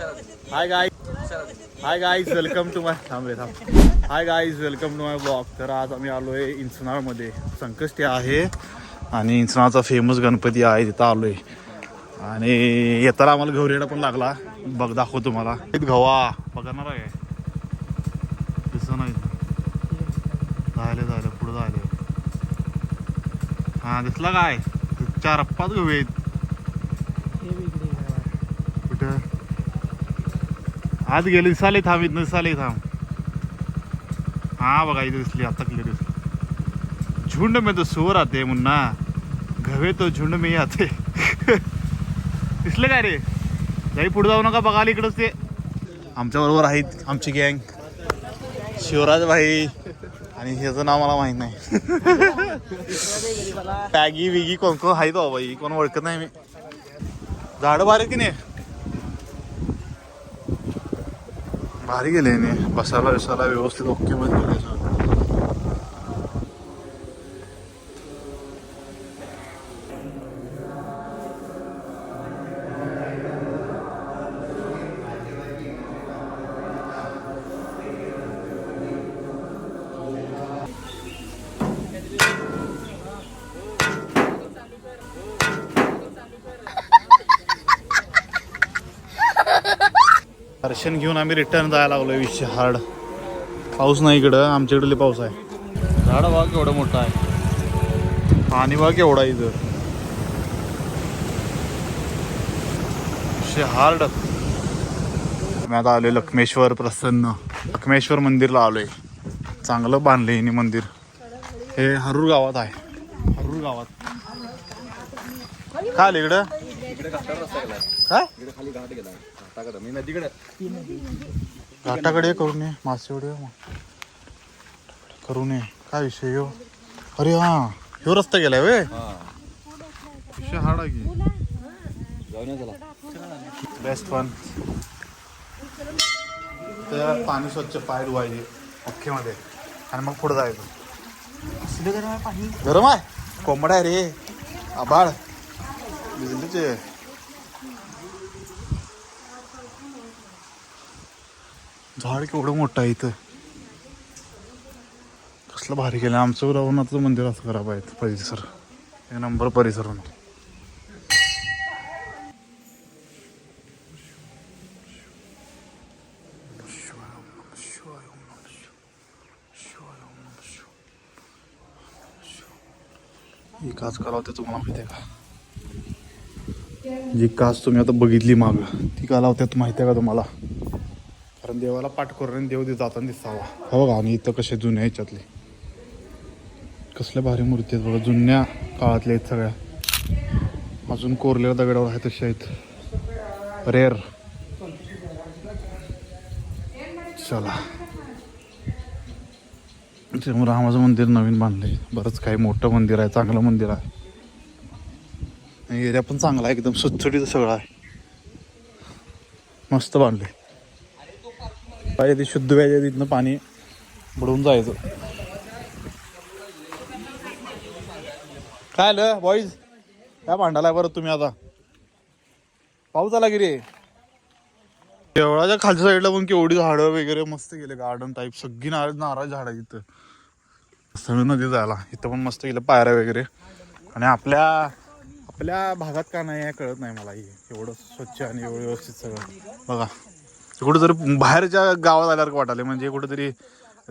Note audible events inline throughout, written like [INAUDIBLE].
Hi guy hi guys welcome to my थांबे थांब. Hi guys welcome to my blog तर आज आम्ही आलो आहे इंचनाळमध्ये संकष्टी आहे आणि इंचनाळचा फेमस गणपती आहे तिथं आलो आहे आणि येताना आम्हाला गौरेडा पण लागला. बघ दाखव तुम्हाला. इथं बघणार आहे. दिसत नाही. झाले झालं पुढं झालं. हां दिसला काय? चार पाच गहू आहेत कुठं आज गेले दिसाले थांब इथं दिसाले थांब. हा बघा इथे दिसली आता क्लिअर दिसली. झुंड में तो सोर आते मुन्ना. घवे तो झुंड में आते दिसलं काय रे? जाई पुढे जाऊ नका बघायला इकडंच ते. आमच्या बरोबर आहेत आमची गँग. शिवराज भाई आणि ह्याचं नाव मला माहीत नाही. पॅगी विगी कोण कोण आहेत बाबा ही कोण ओळखत नाही मी. झाडं भारी की नाही? भारी गेले बसायला बिसायला व्यवस्थित ओके मध्ये दर्शन घेऊन आम्ही रिटर्न जायला लागलो विषय हार्ड. पाऊस नाही इकडं आमच्याकडे पाऊस आहे. झाड बघा केवढं मोठं आहे. पाणी केवढा आहे इथं. विषय हार्ड. मी आता आलोय लक्ष्मेश्वर प्रसन्न. लक्ष्मेश्वर मंदिरला आलोय. चांगलं बांधलंय हिने मंदिर. हे हरूर गावात आहे. हरूर गावात. काय आलं इकडं? काय? घाटाकडे करून ये मासेवडे करून ये काय विषय यो? अरे हा ह्यो रस्ता गेलाय वे विषय हाड की? बेस्ट फन तर पाणी स्वच्छ पाय धुवायचे अख्खेमध्ये आणि मग पुढे जायचं. गरम आहे कोंबडा आहे रे. आबाळ बिजलीचे झाड केवढं मोठं आहे इथं. कसलं भारी केलं. आमचं रवनाथचं मंदिर असं खराब आहे परिसर. एक नंबर परिसर म्हणून ही काच का लावते तुम्हाला माहिती आहे का? जी कास तुम्ही आता बघितली माग ती का लावत्यात माहिती आहे का तुम्हाला? कारण देवाला पाठ करून आणि देव जाताना दिसावा. हो बघा आणि इथं कसे जुन्या ह्याच्यातले. कसल्या भारी मूर्ती आहेत बघा जुन्या काळातल्या आहेत सगळ्या. अजून कोरलेल्या दगडावर आहेत तशा आहेत. रेअर चला. त्यामुळे रामाचं मंदिर नवीन बांधलंय. बरंच काही मोठं मंदिर आहे चांगलं मंदिर आहे. एरिया पण चांगला आहे एकदम सुटसुटीचं सगळं आहे. मस्त बांधले पाहिजे ते शुद्ध व्याजे तिथनं पाणी बुडवून जायचं. काय आलं बॉईज काय भांडायला बरं तुम्ही आता? पाऊस आला की रे? केवळाच्या खालच्या साईडला पण केवढी झाडं वगैरे मस्त गेले गार्डन टाईप सगळी नारळ नारळ झाडं आहेत इथं. सगळं नदी जायला. इथं पण मस्त गेलं पायऱ्या वगैरे. आणि आपल्या आपल्या भागात का नाही आहे कळत नाही मला हे. एवढं स्वच्छ आणि एवढं व्यवस्थित सगळं. बघा कुठेतरी बाहेरच्या गावात आल्यासारखं वाटाले म्हणजे कुठेतरी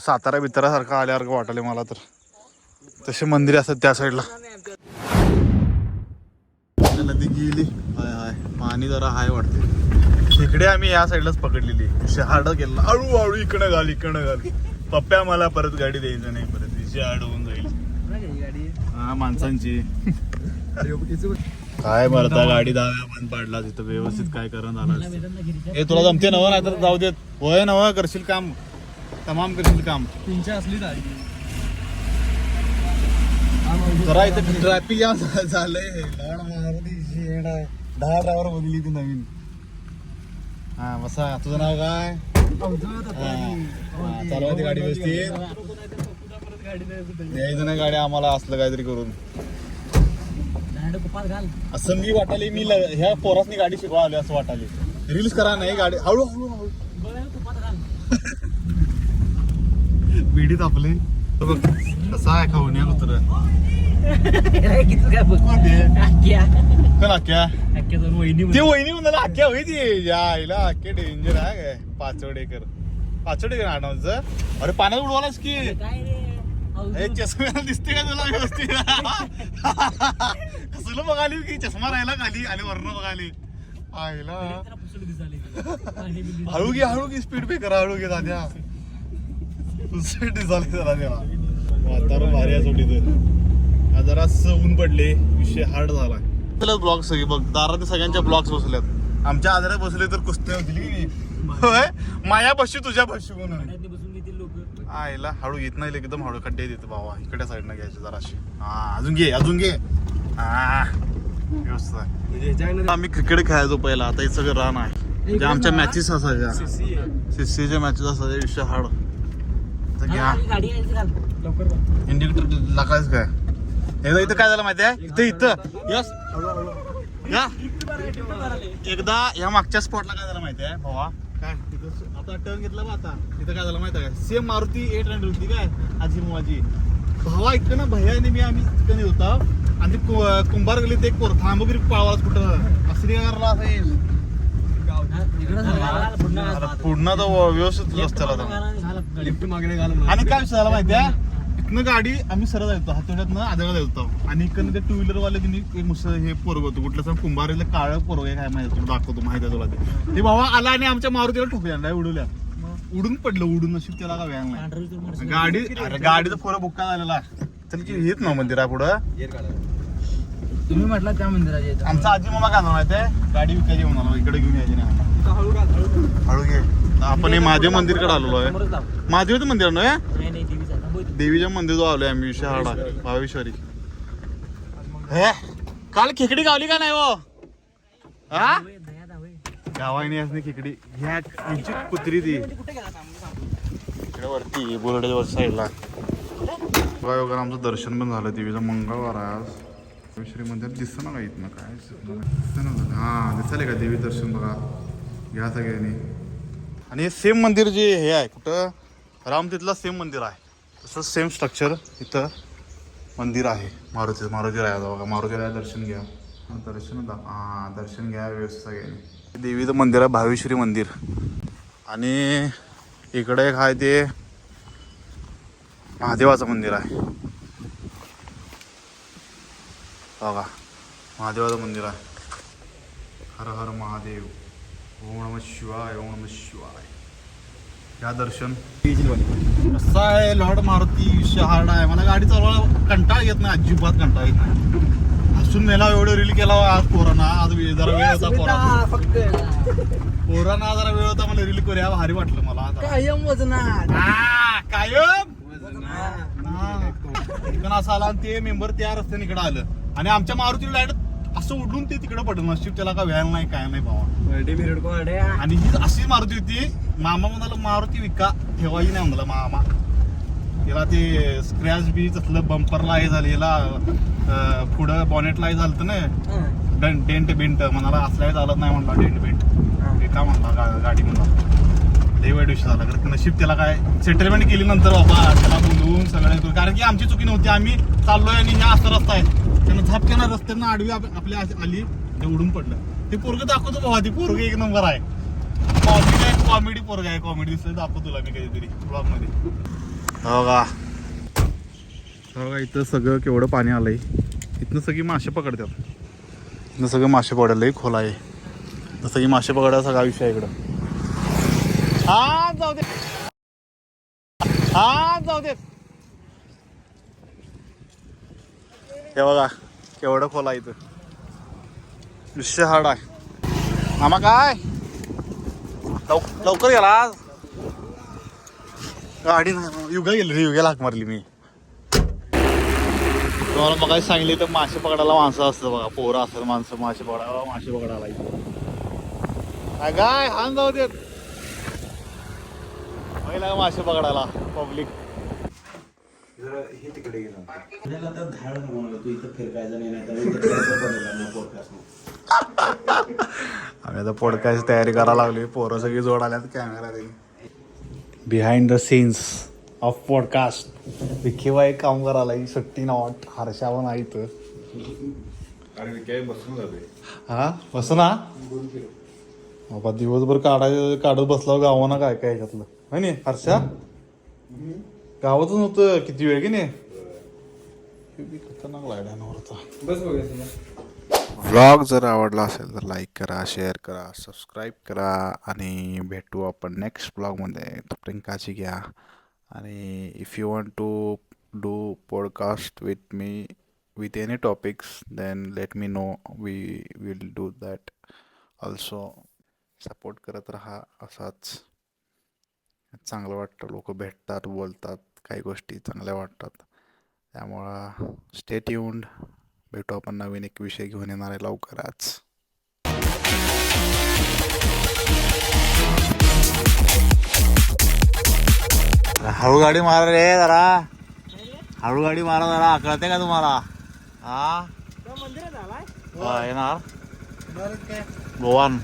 सातारा बितारासारखं आल्यासारखं वाटाले मला तर. तसे मंदिर असतात त्या साईडला. नदी गेली. हाय हाय. पाणी जरा हाय वाटते. इकडे आम्ही या साईडलाच पकडलेली. शहाड गेला. हळू हळू इकडं घाल इकडं घाल. पप्प्या मला परत गाडी द्यायचं नाही परत शहाड होऊन जाईल. हा माणसांची. काय मरता गाडी दहा बंद पाडला तिथं व्यवस्थित काय करण झालं हे तुला जमते नवं? नाही तर जाऊ देत. होय नवं करशील काम. तमाम करशील काम. तीनशे असली जरा इथं ट्रॅफिक जाम झालंय. दहा ड्रायव्हर बदलली ती नवीन. हा बसा. तुझं नाव काय? चालवा ती गाडी व्यवस्थित. द्यायचं नाही गाडी आम्हाला असलं काहीतरी करून. कुपात घाल. असं मी वाटाले मी ल- ह्या पोरासनी गाडी शिकवा आली असं वाटाले रील्स करा नाही गाडी. हळू हळू हळू. बिडी तापले. बघ कसा आहे खाऊन कुत्र. आख्या. ते वहिनी म्हणाला आख्या होई ती. या आईला आख्या डेंजर आहे काय? पाचवडेकर पाचवडेकर आणावचं अरे पाण्यात उडवालाच की? हे चष्म्याला दिसते का तुला व्यवस्थित? [LAUGHS] कसलं बघाली की चष्मा राहिला खाली आणि वर्ण बघाली आईला हळू घे हळू घे स्पीड ब्रेकर हळू घे दाद्या. स्पीड झाली वातावरण भारी आहे जरा ऊन पडले विषय हार्ड झाला. ब्लॉग सगळे बघ. दारात सगळ्यांच्या ब्लॉग्स बसल्यात. आमच्या आजारात बसले तर कुस्त्या नाही? होय? माया बशी तुझ्या बशी म्हणून. आईला हळू येत नाही एकदम हळू खड्डे देतो बाबा. इकडे साईडनं घ्यायचे जराशी. हा अजून घे अजून घे. आम्ही क्रिकेट खेळायचो पहिला आता हे सगळं रान आहे. जे आमच्या मॅचेस असायच्या. सीसीच्या मॅचेस असायच्या विषय हाड तर घ्या. इंडिकेटर लागायच काय? एकदा इथं काय झालं माहिती आहे इथं इथं. यस. या. एकदा या मागच्या स्पॉटला काय झालं माहिती आहे भावा? काय? तिथं आता टर्न घेतला बा आता. तिथं काय झालं माहिती आहे काय? सेम मारुती एट हंड्रेड होती काय? आजी मोवाची भावा इकडं ना भैया आणि मी आम्ही तिकडे होता. आणि ते कु- कुंभार गलीत एक पोर थांबगिरी पाळवाच कुठं असं नाही करला असं अरे पुढनं तर व्यवस्थित रस्त्याला. लिफ्ट मागणे आणि काय विषय झाला माहितीये इथनं गाडी आम्ही सरळ जायचो हातोड्यातनं आदळा जायचो आणि इकडनं ते टू व्हीलर वाले की नाही, एक मुस हे पोरग होतं कुठलं सांग कुंभारीला काळं पोरग आहे काय माहिती तुला दाखवतो माहिती आहे तुला ते ते भावा आला आणि आमच्या मारुतीला ठोकल्या उडवल्या उडून पडलं उडून नशीब त्याला का व्यायाम नाही गाडी गाडीचा पोरं बुक्का झालेला चल की येत ना मंदिरा पुढं तुम्ही म्हटलं त्या मंदिराच्या आमचा आजी मामा काय माहितीये? गाडी विकायची म्हणाला इकडे घेऊन यायची नाही. हळू घाल हळू हळू घे. आपण हे महादेव मंदिरकडे आलेलो आहे. महादेवचं मंदिर ना हे? देवीच्या मंदिर आलोय आम्ही विषय हाडा भावेश्वरी हे काल खेकडी गावली का नाही हो? हा? गावाने असणे खेकडी. ह्या यांची कुत्री ती. इकडे वरती बोर्डाच्या वर साईडला बघा आमचं दर्शन पण झालं देवीचं मंगळवार आहे आज. श्री मंदिर दिसतं ना का इथनं काय? दिसतं ना. हां दिसायला का देवी दर्शन बघा. घ्या सगळ्यांनी. आणि हे सेम मंदिर जे हे आहे कुठं? रामतीतला सेम मंदिर आहे. तसं सेम स्ट्रक्चर इथं मंदिर आहे. मारुती मारुती राया बघा. मारुती राया दर्शन घ्या. दर्शन हां दर्शन घ्या व्यवस्थित सगळ्यांनी. देवीचं मंदिर आहे भावेश्वरी मंदिर. आणि इकडे एक आहे ते महादेवाचं मंदिर आहे. बघा महादेवाचं मंदिर आहे हर हर महादेव ओम नम शिवाय ओम नम शिवाय या दर्शन कसं आहे लॉर्ड मारुती शहाड आहे मला गाडी चालवायला कंटाळा येत नाही अजिबात कंटाळा येत नाही हसून मेला एवढं रील केला आज पोरांना आज वेळ- जरा वेळ होता पोरांना पोरांना जरा वेळ होता मला रील करूया भारी वाटलं मला. कायम वजनात हा, कायम इकडं असं आला आणि ते मेंबर त्या रस्त्याने इकडे आलं आणि आमच्या मारुती लाइट असं उडून ते तिकडे पडलं. नशीब त्याला का व्यायाम नाही काय नाही भावा. आणि ही अशी मारुती होती मामा म्हणाला मारुती विका ठेवायची नाही म्हणाला मामा. त्याला ते स्क्रॅच बी तसलं बंपरला हे झालेला अं, पुढं बॉनेटला हे झालं ना डं- डेंट बेंट म्हणाला असल्या चालत नाही म्हणला डेंट बेंट. ते का म्हणला गा- गाडी म्हणला. लई वाईट विषय झाला कारण नशीब त्याला काय सेटलमेंट केली नंतर बाबा त्याला बोलवून सगळं करून कारण की आमची चुकी नव्हती आम्ही चाललोय आणि ह्या असा रस्ता आहे. त्यानं झापक्यानं रस्त्यानं आडवी आप- आपल्या अशी आली ते उडून पडलं. ते पोरग दाखवतो बाबा ती पोरग एक नंबर आहे. कॉमेडी आहे कॉमेडी पोरग आहे कॉमेडी दिसलं दाखवतो तुला मी कधीतरी ब्लॉगमध्ये हो का हो का इथं सगळं केवढं पाणी आलंय. इथनं सगळी मासे पकडतात. इथनं सगळं मासे पकडायला लई खोल आहे. इथं सगळी मासे पकडायला सगळा विषय आहे इकडं. हा जाऊ दे. हा जाऊ दे. हे बघा केवढं खोल आहे इथं. विषय हाड आहे. आम्हा काय? लव लवकर गेला आज. गाडी नाही युगा गेली रे युग्याला हाक मारली मी. तुम्हाला मग सांगली तर मासे पकडायला माणसं असतं बघा. पोरं असतात माणसं मासे पकडायला मासे पकडायला. इथं. काय काय हान जाऊ देत. पहिला मासे पकडायला पब्लिक आपल्याला तर धाड म्हणून तू इथं फिरकायचं नाही नाही तर इथं फिरायचं पडेल ना podcast आम्ही आता पॉडकास्ट तयारी करायला लागली पोरं सगळी जोड आल्यात camera behind the scenes of podcast विखेवा एक काम करायला सुट्टी नॉट हर्षा पण आहे इथं. हा? बस ना? बाबा दिवसभर काढाय काढत बसला गावाना काय काय ह्याच्यातलं है नी हर्षा? गावातच नव्हतं किती वेळ की नाही? हे खतरनाक लाइट होता व्लॉग जर आवडला असेल तर लाईक करा शेअर करा सबस्क्राईब करा आणि भेटू आपण नेक्स्ट ब्लॉगमध्ये तोपर्यंत काळजी घ्या. आणि if you want to do podcast with me with any topics then let me know we will do that also support करत राहा असाच. चांगलं वाटतं लोक भेटतात बोलतात. काही गोष्टी चांगल्या वाटतात. त्यामुळं स्टेट येऊन भेटू आपण नवीन एक विषय घेऊन येणार आहे लवकरच. हळू गाडी मारा रे जरा. हळू गाडी मारा जरा. कळते का तुम्हाला? हा? येणार. भगवान